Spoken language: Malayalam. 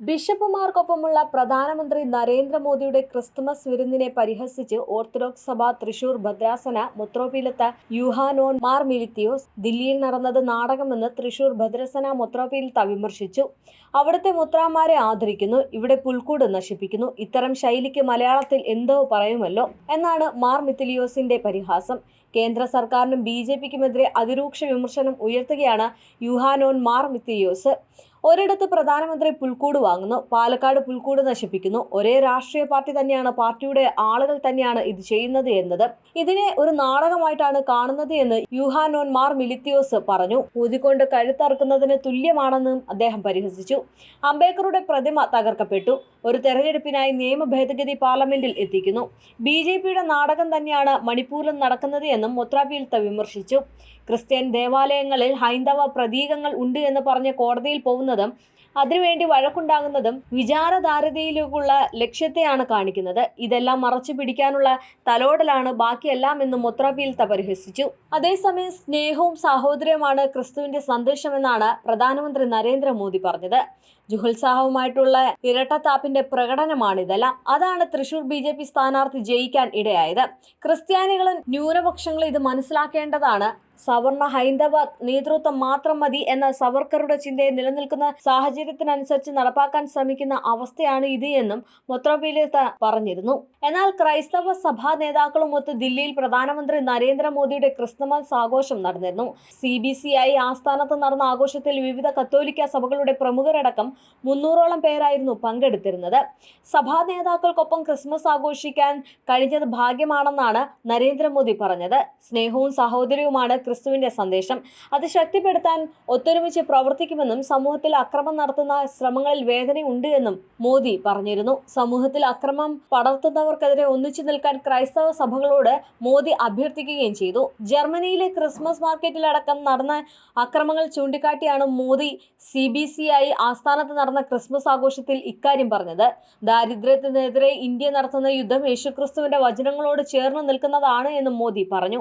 ബിഷപ്പുമാർക്കൊപ്പമുള്ള പ്രധാനമന്ത്രി നരേന്ദ്രമോദിയുടെ ക്രിസ്തുമസ് വിരുന്നിനെ പരിഹസിച്ച് ഓർത്തഡോക്സ് സഭ തൃശൂർ ഭദ്രാസന മൊത്രോപീലത്ത യുഹാനോൻ മാർ മിലിത്തിയോസ് ദില്ലിയിൽ നടന്നത് നാടകമെന്ന് തൃശൂർ ഭദ്രാസന മൊത്രോപീലത്ത വിമർശിച്ചു. അവിടുത്തെ മുത്രാമാരെ ആദരിക്കുന്നു ഇവിടെ പുൽക്കൂട് നശിപ്പിക്കുന്നു ഇത്തരം ശൈലിക്ക് മലയാളത്തിൽ എന്തോ പറയുമല്ലോ എന്നാണ് മാർ മിത്തിലിയോസിന്റെ പരിഹാസം. കേന്ദ്ര സർക്കാരിനും ബി ജെ പിക്കുമെതിരെ അതിരൂക്ഷ വിമർശനം ഉയർത്തുകയാണ് യുഹാനോൻ മാർ മിത്തിയോസ് ഒരിടത്ത് പ്രധാനമന്ത്രി പുൽക്കൂട് വാങ്ങുന്നു പാലക്കാട് പുൽക്കൂട് നശിപ്പിക്കുന്നു. ഒരേ രാഷ്ട്രീയ പാർട്ടി തന്നെയാണ് പാർട്ടിയുടെ ആളുകൾ തന്നെയാണ് ഇത് ചെയ്യുന്നത് എന്നത്. ഇതിനെ ഒരു നാടകമായിട്ടാണ് കാണുന്നത് എന്ന് യുഹാനോൻ മാർ മിലിത്തിയോസ് പറഞ്ഞു. ഊതിക്കൊണ്ട് കഴുത്തറക്കുന്നതിന് തുല്യമാണെന്നും അദ്ദേഹം പരിഹസിച്ചു. അംബേദ്കറുടെ പ്രതിമ തകർക്കപ്പെട്ടു. ഒരു തെരഞ്ഞെടുപ്പിനായി നിയമ ഭേദഗതി പാർലമെന്റിൽ എത്തിക്കുന്നു. ബി ജെ പിയുടെ നാടകം തന്നെയാണ് മണിപ്പൂരിൽ നടക്കുന്നത് എന്നും മുത്രാബീൽത്ത വിമർശിച്ചു. ക്രിസ്ത്യൻ ദേവാലയങ്ങളിൽ ഹൈന്ദവ പ്രതീകങ്ങൾ ഉണ്ട് എന്ന് പറഞ്ഞ് കോടതിയിൽ പോകുന്നതും അതിനുവേണ്ടി വഴക്കുണ്ടാകുന്നതും വിചാരധാരതയിലേക്കുള്ള ലക്ഷ്യത്തെയാണ് കാണിക്കുന്നത്. ഇതെല്ലാം മറച്ചു പിടിക്കാനുള്ള തലോടലാണ് ബാക്കിയെല്ലാം എന്ന് മുത്രാബീൽത്ത തപരിഹസിച്ചു അതേസമയം സ്നേഹവും സാഹോദര്യവുമാണ് ക്രിസ്തുവിന്റെ സന്ദേശമെന്നാണ് പ്രധാനമന്ത്രി നരേന്ദ്രമോദി പറഞ്ഞത്. ജുഹുത്സാഹവുമായിട്ടുള്ള ഇരട്ടത്താപ്പിന്റെ പ്രകടനമാണിതെല്ലാം. അതാണ് തൃശൂർ ബി ജെ പി സ്ഥാനാർത്ഥി ജയിക്കാൻ ഇടയായത്. ക്രിസ്ത്യാനികളും ന്യൂനപക്ഷങ്ങളും ഇത് മനസ്സിലാക്കേണ്ടതാണ്. സവർണ ഹൈന്ദവ നേതൃത്വം മാത്രം മതി എന്ന സവർക്കറുടെ ചിന്തയെ നിലനിൽക്കുന്ന സാഹചര്യത്തിനനുസരിച്ച് നടപ്പാക്കാൻ ശ്രമിക്കുന്ന അവസ്ഥയാണ് ഇത് എന്നും മൊത്രബിലേത്ത പറഞ്ഞിരുന്നു. എന്നാൽ ക്രൈസ്തവ സഭാ നേതാക്കളുമൊത്ത് ദില്ലിയിൽ പ്രധാനമന്ത്രി നരേന്ദ്രമോദിയുടെ ക്രിസ്തുമസ് ആഘോഷം നടന്നിരുന്നു. സി ബി സി ഐ ആസ്ഥാനത്ത് നടന്ന ആഘോഷത്തിൽ വിവിധ കത്തോലിക്ക സഭകളുടെ പ്രമുഖരടക്കം മുന്നൂറോളം പേരായിരുന്നു പങ്കെടുത്തിരുന്നത്. സഭാ നേതാക്കൾക്കൊപ്പം ക്രിസ്മസ് ആഘോഷിക്കാൻ കഴിഞ്ഞത് ഭാഗ്യമാണെന്നാണ് നരേന്ദ്രമോദി പറഞ്ഞത്. സ്നേഹവും സഹോദര്യവുമാണ് ക്രിസ്തുവിന്റെ സന്ദേശം. അത് ശക്തിപ്പെടുത്താൻ ഒത്തൊരുമിച്ച് പ്രവർത്തിക്കുമെന്നും സമൂഹത്തിൽ അക്രമം നടത്തുന്ന ശ്രമങ്ങളിൽ വേദനയുണ്ട് എന്നും മോദി പറഞ്ഞിരുന്നു. സമൂഹത്തിൽ അക്രമം പടർത്തുന്നവർക്കെതിരെ ഒന്നിച്ചു നിൽക്കാൻ ക്രൈസ്തവ സഭകളോട് മോദി അഭ്യർത്ഥിക്കുകയും ചെയ്തു. ജർമ്മനിയിലെ ക്രിസ്മസ് മാർക്കറ്റിലടക്കം നടന്ന അക്രമങ്ങൾ ചൂണ്ടിക്കാട്ടിയാണ് Modi C B C I ആസ്ഥാനത്ത് നടന്ന ക്രിസ്മസ് ആഘോഷത്തിൽ ഇക്കാര്യം പറഞ്ഞത്. ദാരിദ്ര്യത്തിനെതിരെ ഇന്ത്യ നടത്തുന്ന യുദ്ധം യേശുക്രിസ്തുവിന്റെ വചനങ്ങളോട് ചേർന്ന് നിൽക്കുന്നതാണ് എന്നും മോദി പറഞ്ഞു.